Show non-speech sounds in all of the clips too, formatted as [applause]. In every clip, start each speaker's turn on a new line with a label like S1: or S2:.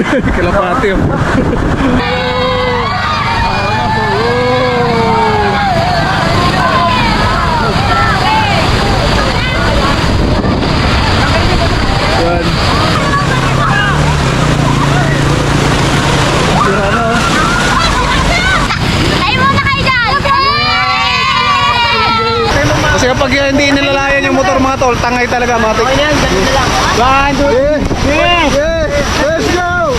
S1: [laughs] Kalapati oh. Kasi kapag hindi nilalayan yung motor mga tol, tangay talaga mga tol. One, two, three. Yeah. Let's go!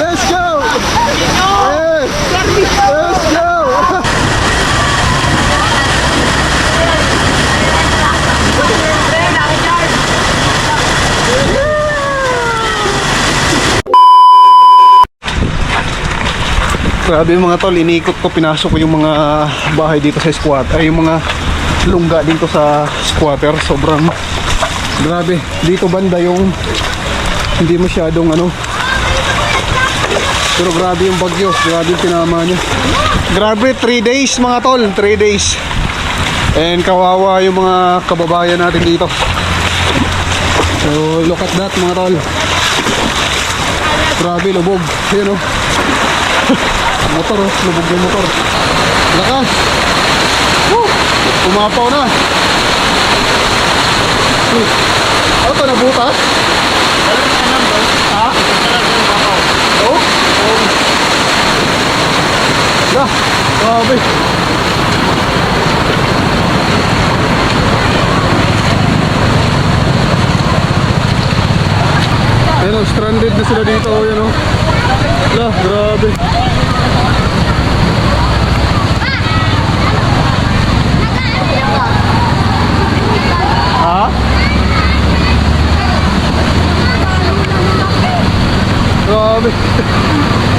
S1: Let's go! Yeah. Let's go! Grabe mga tol, inikot ko, pinasok ko yung mga bahay dito sa squat, ay yung mga lungga dito sa squatter, sobrang grabe. Dito banda yung hindi masyadong ano, pero grabe yung bagyo, grabe yung pinama niya. Grabe, 3 days mga tol, 3 days. And kawawa yung mga kababayan natin dito. So, look at that mga tol. Grabe, lubog. Ayun o. motor oh, lubog yung motor. Lakas. Woo! Umapaw na. Ano to, nabutas? Ha? Oh? Oh. Yeah, grabe. Ayun stranded na sila dito, oh, yun oh. La, grabe. Ha? Grabe. [laughs]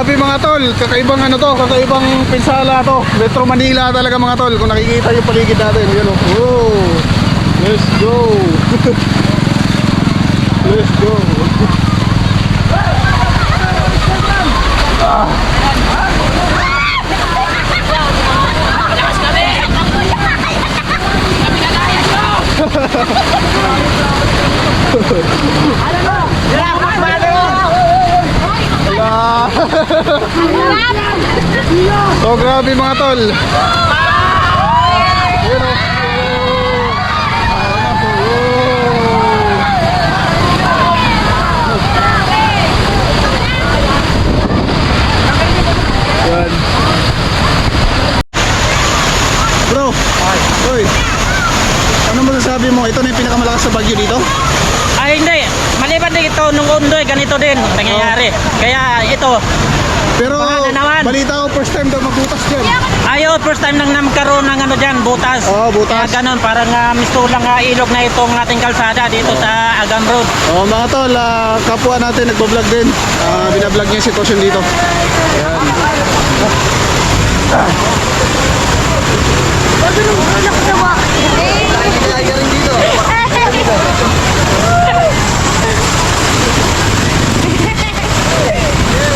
S1: Grabe mga tol, kakaibang ano to, kakaibang pinsala to. Metro Manila talaga mga tol. Kung nakikita yung paligid natin, yun oh. Whoa. Let's go. [laughs] Let's go. [laughs] [laughs] Wala. So grabe mga tol. Yun oh. Yan. Bro, Oy. Ano masasabi mo? Ito na yung pinakamalakas sa Bagyo dito?
S2: Ay, hindi. Maliban din ito, nung undoy, ganito din nangyayari. Kaya ito,
S1: Pero
S2: Baka na naman.
S1: balita ko first time daw magbutas dyan.
S2: ayo, first time nang namkaroon ng ano dyan, butas.
S1: Oo, butas.
S2: Kaya ganun, parang uh, mistulang uh, ilog na itong ating kalsada dito sa Agam Road.
S1: Oh, mga tol, ah, kapwa natin nagbablog din. Ah, binablog niya yung sitwasyon dito. Ayan.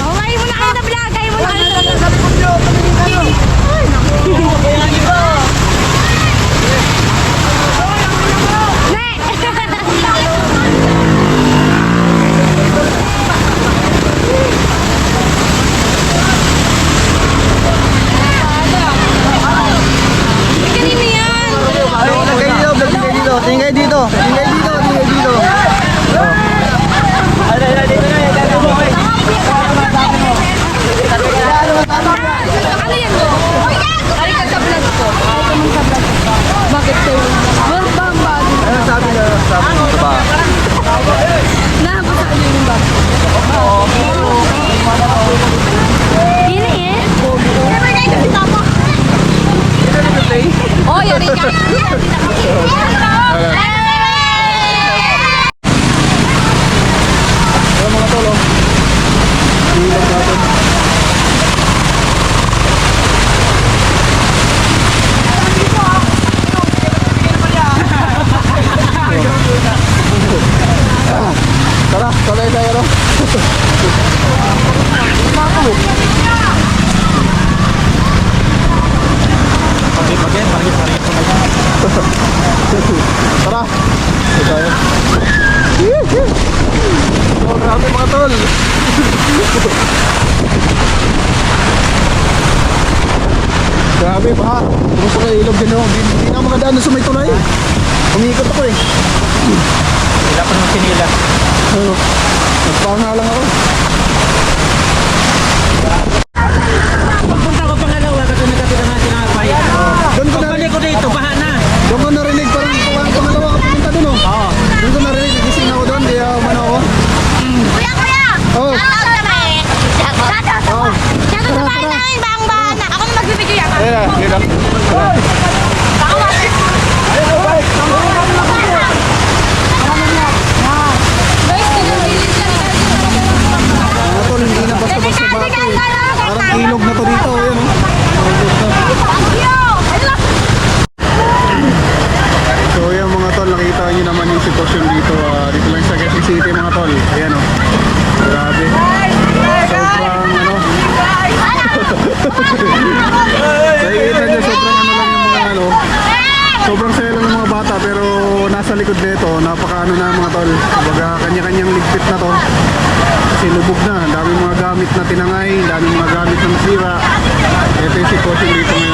S3: Oh, kayo muna kayo na vlog! Kayo muna kayo! Kanino yan?
S1: Tingay dito, tingay dito, tingay dito.
S3: Ano yan? Ay, ka sa vlog ko. Bakit kayo? Well, bamba.
S1: Ano sabi na sabi mo sa ba?
S3: Nabasa niyo yung bag. Ini eh. Never na ito kita mo. Oh, yari ka.
S1: Ayan mga tol, oh. Ilog natin. Tara, talay tayo, no? mga tol. Grabe pa. Gusto ko ilog din ako. Hindi na makadaan sa may tulay. Umikot ako eh.
S2: Wala pa nung sinila.
S1: Ano? Nagpanga lang ako.
S2: Pagpunta ko pangalawa kasi nagkapita na sinakay.
S1: Doon ko
S2: Pagbalik ko dito, baha na.
S1: Doon ko narinig parang pang- pangalawa ka pumunta doon oh.
S2: Oo.
S1: Doon ko narinig, gising ako doon, kaya umano ako.
S3: Kuya, kuya!
S1: Oh.
S3: Shoutout naman! Shoutout
S1: Oh.
S3: Shoutout sa bahay namin, bang bana! Ako na magbibigay yan.
S1: Ayan na, kita.
S3: Baka wala. Guys, tinabilis lang
S1: Mga tol, hindi na basta-basta bata eh. Parang ilog na to dito, ayan oh.
S3: Thank you!
S1: So ayan mga tol, nakita nyo naman yung sitwasyon dito. ah, dito lang sa Quezon City mga tol. Ayan oh. Grabe. Sobrang ano. Nakikita nyo sobrang ano lang yung mga ano. Sobrang saya lang ng mga bata pero nasa likod nito, napaka ano na mga tol. Kumbaga kanya-kanyang ligpit na to. Kasi lubog na, ang daming mga gamit na tinangay, ang daming mga gamit na nasira. Ito yung sitwasyon dito ngayon.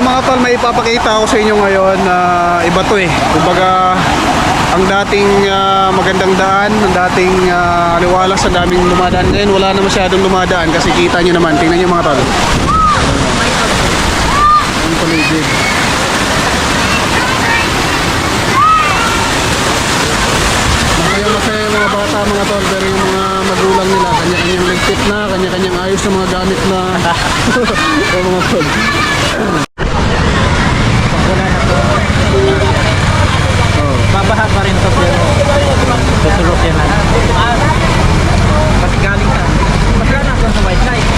S1: Mga tol, may ipapakita ako sa inyo ngayon na iba to eh. Kumbaga, ang dating ah, magandang daan, ang dating uh, aliwalas sa daming lumadaan. Ngayon wala na masyadong lumadaan kasi kita nyo naman. Tingnan nyo mga tol. Ang paligid. Masaya masaya yung mga bata mga tol pero yung mga magulang nila kanya-kanyang ligpit na, kanya-kanyang ayos na mga gamit na [laughs] mga tol.
S2: Wala na to. Babaha pa rin to pero tutulog yan na. Kasi galing ka. Mas wala na ako sa white light.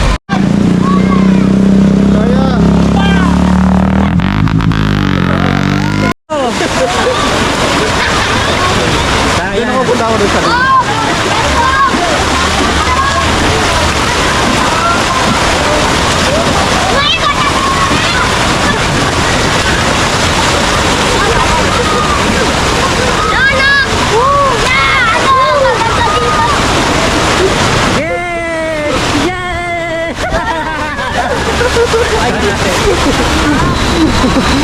S3: Ha ha
S1: ha!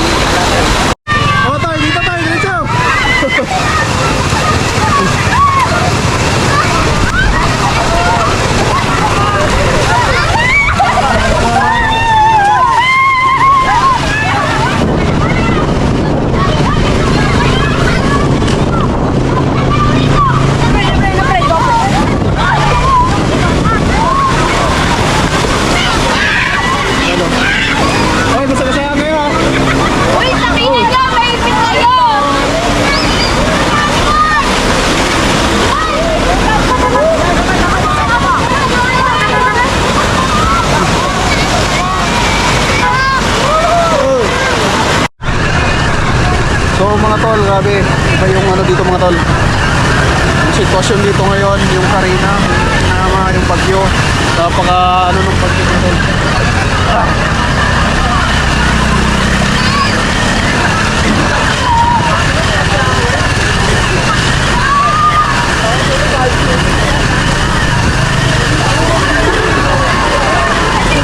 S1: Mga tol, grabe. Iba yung ano dito mga tol. sitwasyon dito ngayon, yung Karina, na yung bagyo. Napaka ano nung bagyo nito.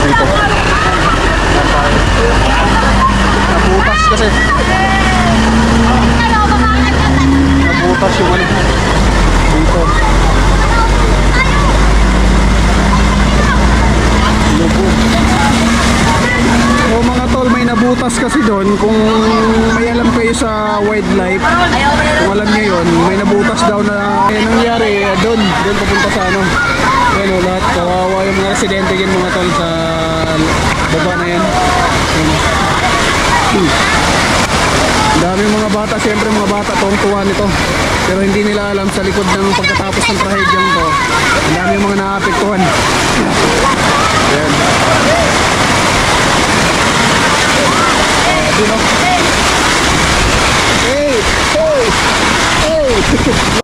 S1: Dito. Nabutas kasi. Nabutas yung ano. Dito. Lubo. So mga tol, may nabutas kasi doon. Kung may alam kayo sa wildlife, kung alam niyo yun, may nabutas daw na eh, nangyari doon. Doon papunta sa ano. Yan o, lahat kawawa yung mga residente yan mga tol sa baba na yan. Yan o. Ang daming mga bata, siyempre mga bata tuwang-tuwa nito. Pero hindi nila alam sa likod ng pagkatapos ng trahedyang to, ang daming mga naapektuhan. Yan. Yun o. Hey! Hey! Hey!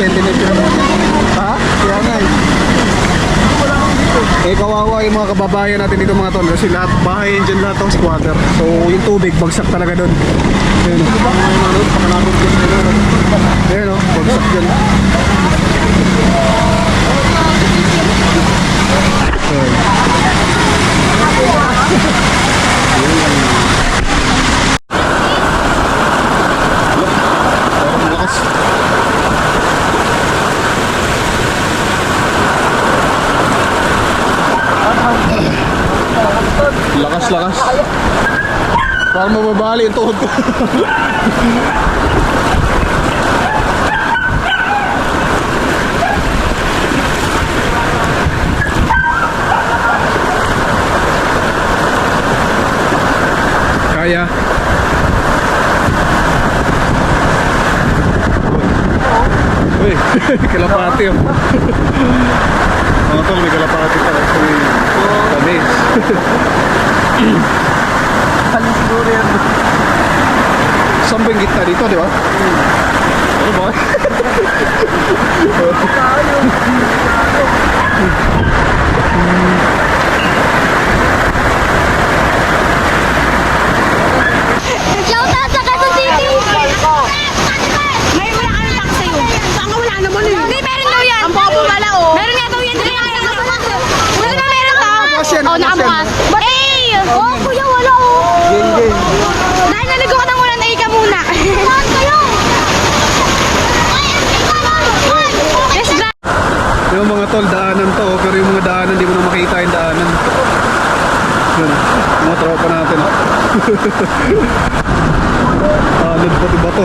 S1: Natin. Tinitira Ha? Kaya nga eh. Eh kawawa yung mga kababayan natin dito mga tol kasi lahat bahay yan dyan lahat ng squatter. So yung tubig bagsak talaga doon. Ayun o. Ayun o. Bagsak dyan. Ayun. Parang mababali yung tuhod ko. Kaya. Uy, kalapati oh. Mga tol, may kalapati pa kasi tamis. [laughs] Ba yung gitna dito, di ba? [laughs] Ano ba? [laughs]
S3: Shout out sa Quezon City! Ngayon wala kami tak sa'yo. Saan ka wala naman eh? Hindi, meron daw yan. Ang bobo wala oh. Meron nga daw yan. Hindi nga yan. Wala na meron daw.
S1: Nakabukas yan,
S3: Oh,
S1: nakabukas
S3: nakabukas. Eh! Oh, kuya, wala oh.
S1: Game, game.
S3: Dahil naligo ka ng ulan, ay ka muna. Saan kayo? Yes, gra-
S1: Yung mga tol, daanan to, oh, pero yung mga daanan, di mo na makita yung daanan. Yun, mga tropa natin. [laughs] Alod pati ba to?